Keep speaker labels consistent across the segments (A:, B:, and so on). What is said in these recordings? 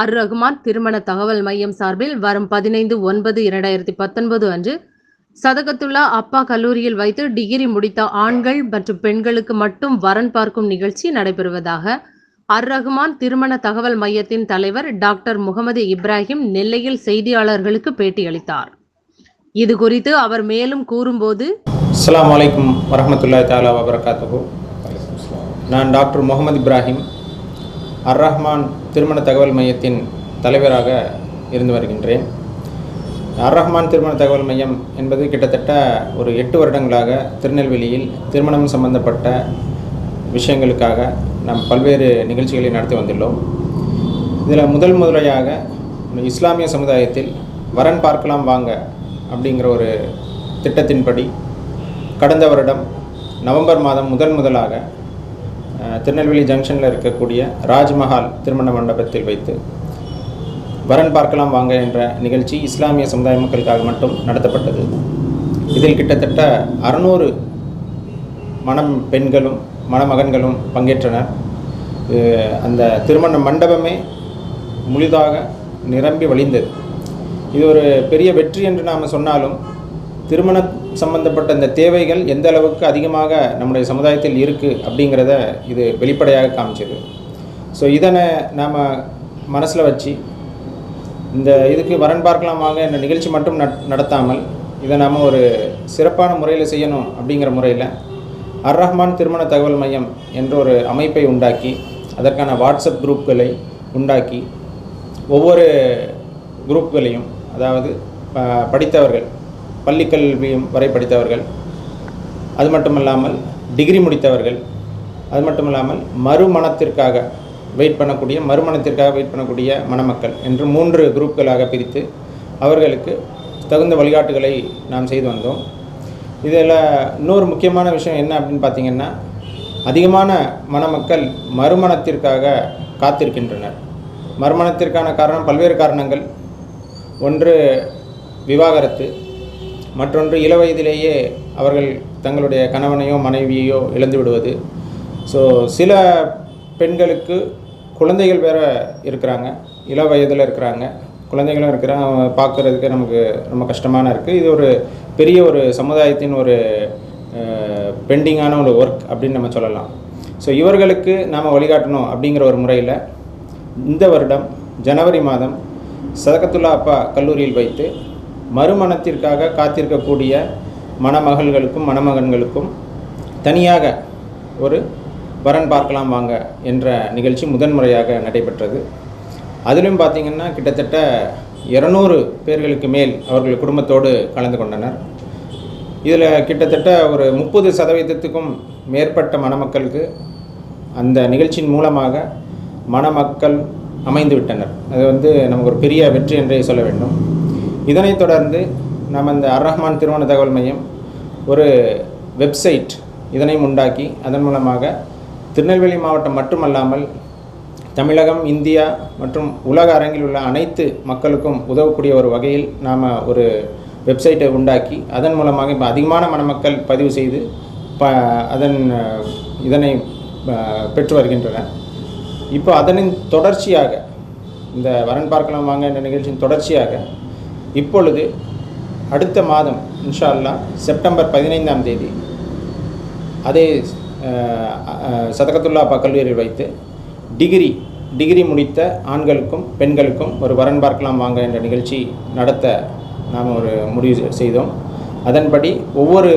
A: அர் ரஹ்மான் திருமண தகவல் மையம் சார்பில் வரும் பதினைந்து ஒன்பது இரண்டாயிரத்தி பத்தொன்பது அன்று சதகத்துல்லா அப்பா கல்லூரியில் வைத்து டிகிரி முடித்த ஆண்கள் மற்றும் பெண்களுக்கு மட்டும் வரன் பார்க்கும் நிகழ்ச்சி நடைபெறுவதாக அர் ரஹ்மான் திருமண தகவல் மையத்தின் தலைவர் டாக்டர் முகமது இப்ராஹிம் நெல்லையில் செய்தியாளர்களுக்கு பேட்டியளித்தார். இது குறித்து அவர் மேலும் கூறும்போது
B: அஸ்ஸலாமு அலைக்கும் தாலா வபரகாத்துஹு. நான் டாக்டர் முகமது இப்ராஹிம் அர் ரஹ்மான் திருமண தகவல் மையத்தின் தலைவராக இருந்து வருகின்றேன். அர் ரஹ்மான் திருமண தகவல் மையம் என்பது கிட்டத்தட்ட ஒரு எட்டு வருடங்களாக திருநெல்வேலியில் திருமணம் சம்பந்தப்பட்ட விஷயங்களுக்காக நாம் பல்வேறு நிகழ்ச்சிகளை நடத்தி வந்துள்ளோம். இதில் முதல் முதலையாக இஸ்லாமிய சமுதாயத்தில் வரன் பார்க்கலாம் வாங்க அப்படிங்கிற ஒரு திட்டத்தின்படி கடந்த வருடம் நவம்பர் மாதம் முதன் முதலாக திருநெல்வேலி ஜங்ஷனில் இருக்கக்கூடிய ராஜ்மஹால் திருமண மண்டபத்தில் வைத்து வரன் பார்க்கலாம் வாங்க என்ற நிகழ்ச்சி இஸ்லாமிய சமுதாய மக்களுக்காக மட்டும் நடத்தப்பட்டது. இதில் கிட்டத்தட்ட அறுநூறு மணம் பெண்களும் மணமகன்களும் பங்கேற்றனர். அந்த திருமண மண்டபமே முழுதாக நிரம்பி வழிந்தது. இது ஒரு பெரிய வெற்றி என்று நாம் சொன்னாலும் திருமண சம்பந்தப்பட்ட இந்த தேவைகள் எந்த அளவுக்கு அதிகமாக நம்முடைய சமுதாயத்தில் இருக்குது அப்படிங்கிறத இது வெளிப்படையாக காமிச்சது. ஸோ இதனை நாம் மனசில் வச்சு இந்த இதுக்கு வரன் பார்க்கலாமாக இந்த நிகழ்ச்சி மட்டும் நட் நடத்தாமல் இதை நாம் ஒரு சிறப்பான முறையில் செய்யணும் அப்படிங்கிற முறையில் அர் ரஹ்மான் திருமண தகவல் மையம் என்ற ஒரு அமைப்பை உண்டாக்கி அதற்கான வாட்ஸ்அப் குரூப்களை உண்டாக்கி ஒவ்வொரு குரூப்களையும் அதாவது ப- படித்தவர்கள் பள்ளிக்கல்வியும் வரை படித்தவர்கள் அது மட்டுமல்லாமல் டிகிரி முடித்தவர்கள் அது மட்டுமில்லாமல் மறுமணத்திற்காக வெயிட் பண்ணக்கூடிய மறுமணத்திற்காக வெயிட் பண்ணக்கூடிய மணமக்கள் என்று மூன்று குரூப்களாக பிரித்து அவர்களுக்கு தகுந்த வழிகாட்டுகளை நாம் செய்து வந்தோம். இதில் இன்னொரு முக்கியமான விஷயம் என்ன அப்படின்னு பார்த்தீங்கன்னா அதிகமான மணமக்கள் மறுமணத்திற்காக காத்திருக்கின்றனர். மறுமணத்திற்கான காரணம் பல்வேறு காரணங்கள். ஒன்று விவாகரத்து. மற்றொன்று இளவயதிலேயே அவர்கள் தங்களுடைய கணவனையோ மனைவியையோ இழந்து விடுவது. ஸோ சில பெண்களுக்கு குழந்தைகள் வேற இருக்கிறாங்க. இள வயதில் இருக்கிறாங்க. குழந்தைகளும் இருக்கிறாங்க. பார்க்குறதுக்கு நமக்கு ரொம்ப கஷ்டமான இருக்குது இது ஒரு பெரிய ஒரு சமுதாயத்தின் ஒரு பெண்டிங்கான ஒரு ஒர்க் அப்படின்னு நம்ம சொல்லலாம். ஸோ இவர்களுக்கு நாம் வழிகாட்டணும் அப்படிங்கிற ஒரு முறையில் இந்த வருடம் ஜனவரி மாதம் சதகத்துல்லா அப்பா கல்லூரியில் வைத்து மறுமணத்திற்காக காத்திருக்கக்கூடிய மணமகள்களுக்கும் மணமகன்களுக்கும் தனியாக ஒரு வரன் பார்க்கலாம் வாங்க என்ற நிகழ்ச்சி முதன்முறையாக நடைபெற்றது. அதிலும் பார்த்திங்கன்னா கிட்டத்தட்ட இரநூறு பேர்களுக்கு மேல் அவர்கள் குடும்பத்தோடு கலந்து கொண்டனர். இதில் கிட்டத்தட்ட ஒரு முப்பது சதவீதத்துக்கும் மேற்பட்ட மணமக்களுக்கு அந்த நிகழ்ச்சியின் மூலமாக மணமக்கள் அமைந்து விட்டனர் அது வந்து நமக்கு ஒரு பெரிய வெற்றி என்றே சொல்ல வேண்டும். இதனைத் தொடர்ந்து நம்ம இந்த அர் ரஹ்மான் திருமண தகவல் மையம் ஒரு வெப்சைட் இதனையும் உண்டாக்கி அதன் மூலமாக திருநெல்வேலி மாவட்டம் மட்டுமல்லாமல் தமிழகம் இந்தியா மற்றும் உலக அரங்கில் உள்ள அனைத்து மக்களுக்கும் உதவக்கூடிய ஒரு வகையில் நாம் ஒரு வெப்சைட்டை உண்டாக்கி அதன் மூலமாக இப்போ அதிகமான மணமக்கள் பதிவு செய்து ப அதன் இதனை பெற்று வருகின்றனர். இப்போ அதனின் தொடர்ச்சியாக இந்த வரன் பார்க்கலாம் வாங்க என்ற நிகழ்ச்சியின் தொடர்ச்சியாக இப்பொழுது அடுத்த மாதம் இன்ஷா அல்லாஹ் செப்டம்பர் பதினைந்தாம் தேதி அதே சதகத்துல்லா கல்லூரியில் வைத்து டிகிரி டிகிரி முடித்த ஆண்களுக்கும் பெண்களுக்கும் ஒரு வரன் பார்க்கலாம் வாங்க என்ற நிகழ்ச்சி நடத்த நாம் ஒரு முடிவு செய்தோம். அதன்படி ஒவ்வொரு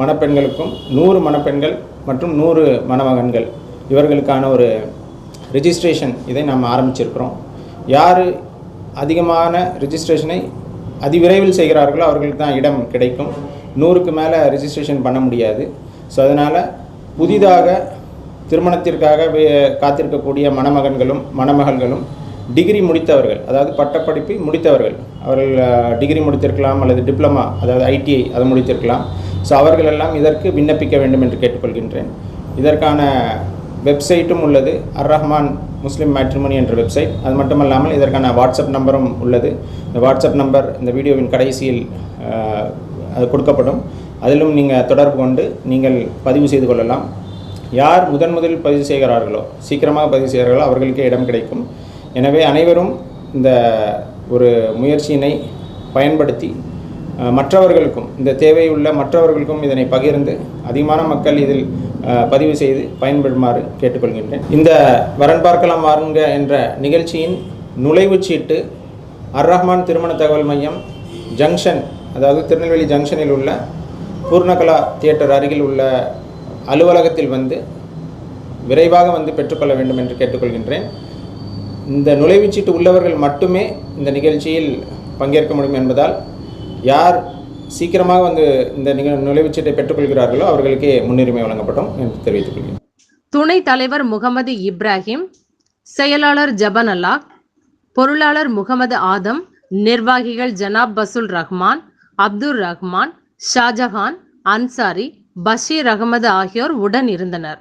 B: மணப்பெண்களுக்கும் நூறு மணப்பெண்கள் மற்றும் நூறு மணமகன்கள் இவர்களுக்கான ஒரு ரிஜிஸ்ட்ரேஷன் இதை நாம் ஆரம்பிச்சிருக்கிறோம். யார் அதிகமான ரிஜிஸ்ட்ரேஷனை அதிவிரைவில் செய்கிறார்களோ அவர்களுக்கு தான் இடம் கிடைக்கும். நூறுக்கு மேலே ரிஜிஸ்ட்ரேஷன் பண்ண முடியாது. ஸோ அதனால் புதிதாக திருமணத்திற்காக வே- காத்திருக்கக்கூடிய மணமகன்களும் மணமகள்களும் டிகிரி முடித்தவர்கள் அதாவது பட்டப்படிப்பை முடித்தவர்கள் அவர்கள் டிகிரி முடித்திருக்கலாம் அல்லது டிப்ளமா அதாவது ஐடிஐ அதை முடித்திருக்கலாம். ஸோ அவர்கள் எல்லாம் இதற்கு விண்ணப்பிக்க வேண்டும் என்று கேட்டுக்கொள்கின்றேன். இதற்கான வெப்சைட்டும் உள்ளது. அர் ரஹ்மான் முஸ்லீம் மேட்ரிமோனி என்ற வெப்சைட் அது மட்டுமல்லாமல் இதற்கான வாட்ஸ்அப் நம்பரும் உள்ளது. இந்த வாட்ஸ்அப் நம்பர் இந்த வீடியோவின் கடைசியில் அது கொடுக்கப்படும். அதிலும் நீங்கள் தொடர்பு கொண்டு நீங்கள் பதிவு செய்து கொள்ளலாம். யார் முதன் முதலில் பதிவு செய்கிறார்களோ சீக்கிரமாக பதிவு செய்கிறார்களோ அவர்களுக்கே இடம் கிடைக்கும். எனவே அனைவரும் இந்த ஒரு முயற்சியினை பயன்படுத்தி மற்றவர்களுக்கும் இந்த தேவையுள்ள மற்றவர்களுக்கும் இதனை பகிர்ந்து அதிகமான மக்கள் இதில் பதிவு செய்து பயன்பெறுமாறு கேட்டுக்கொள்கின்றேன். இந்த வரன் பார்க்கலாம் வாருங்க என்ற நிகழ்ச்சியின் நுழைவுச் சீட்டு அர் ரஹ்மான் திருமண தகவல் மையம் ஜங்ஷன் அதாவது திருநெல்வேலி ஜங்ஷனில் உள்ள பூர்ணகலா தியேட்டர் அருகில் உள்ள அலுவலகத்தில் வந்து விரைவாக வந்து பெற்றுக்கொள்ள வேண்டும் என்று கேட்டுக்கொள்கின்றேன். இந்த நுழைவுச்சீட்டு உள்ளவர்கள் மட்டுமே இந்த நிகழ்ச்சியில் பங்கேற்க முடியும் என்பதால் யார் சீக்கிரமாக வந்து இந்த நுழைவுச்சீட்டை பெற்றுக்கொள்கிறார்களோ அவர்களுக்கே முன்னுரிமை வழங்கப்படும் என்று தெரிவித்துக் கொள்கிறேன்.
A: துணைத் தலைவர் முகமது இப்ராஹிம் செயலாளர் ஜபன் அல்லா பொருளாளர் முகமது ஆதம் நிர்வாகிகள் ஜனாப் பசுல் ரஹ்மான் அப்துல் ரஹ்மான் ஷாஜஹான் அன்சாரி பஷீர் அகமது ஆகியோர் உடன் இருந்தனர்.